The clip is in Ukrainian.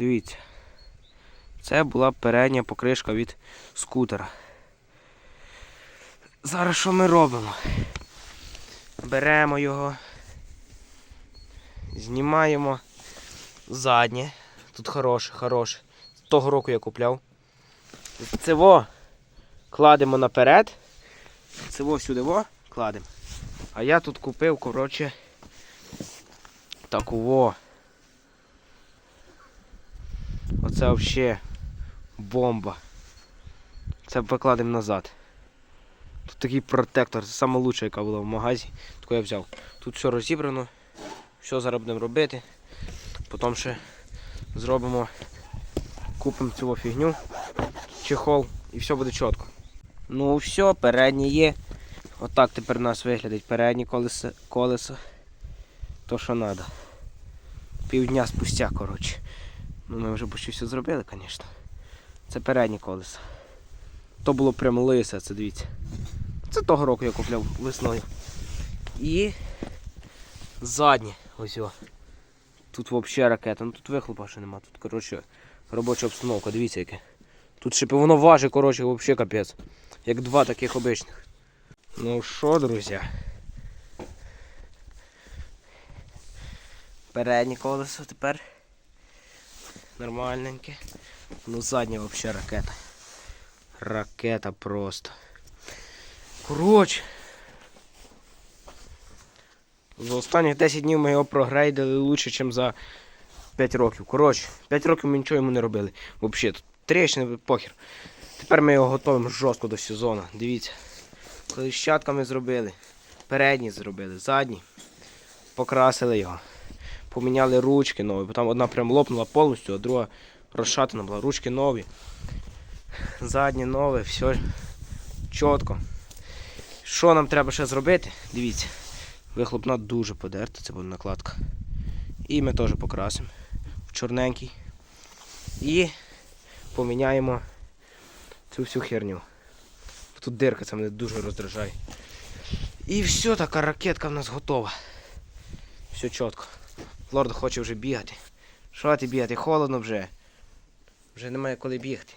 Дивіться. Це була передня покришка від скутера. Зараз що ми робимо? Беремо його, знімаємо заднє. Тут хороше, хороше. Того року я купляв. Це во кладемо наперед. Це во сюди во кладемо. А я тут купив, коротше, таку во. Оце взагалі бомба. Це покладемо назад. Тут такий протектор, це лучше, яка була в магазі. Таку я взяв. Тут все розібрано. Все зараз будемо робити. Потім ще зробимо, купимо цю фігню, чехол і все буде чітко. Ну все, переднє є. Отак тепер у нас виглядить переднє колесо. колесо. То що треба. Півдня спустя, коротше. Ну ми вже почти все зробили, звісно. Це переднє колесо. То було прям лисе, це дивіться. Це того року я купляв весною. І заднє. Ось о. Тут взагалі ракета. Ну тут вихлопа ще нема. Тут, коротше, робоча обстановка, дивіться яке. Тут ще воно важить, коротше, взагалі капець. Як два таких обичних. Ну що, друзі? Переднє колесо тепер. Нормальненьке. Ну заднє взагалі ракета. Ракета просто. Коротше. За останні 10 днів ми його прогрейдили лучше, ніж за 5 років. Коротше, 5 років ми нічого йому не робили. Взагалі, тут тріщини, похер. Тепер ми його готуємо жорстко до сезону. Дивіться. Коліщатками зробили. Передні зробили, задні. Покрасили його. Поміняли ручки нові, бо там одна прям лопнула повністю, а друга розшатана була. Ручки нові. Задні нові, все чітко. Що нам треба ще зробити? Дивіться. Вихлопна дуже подерта, це буде накладка. І ми теж покрасимо в чорненький. І поміняємо цю всю херню. Тут дирка, це мене дуже роздражає. І все, така ракетка в нас готова. Все чітко. Лорд хоче вже бігати. Що ти бігати? Холодно вже. Вже немає коли бігти.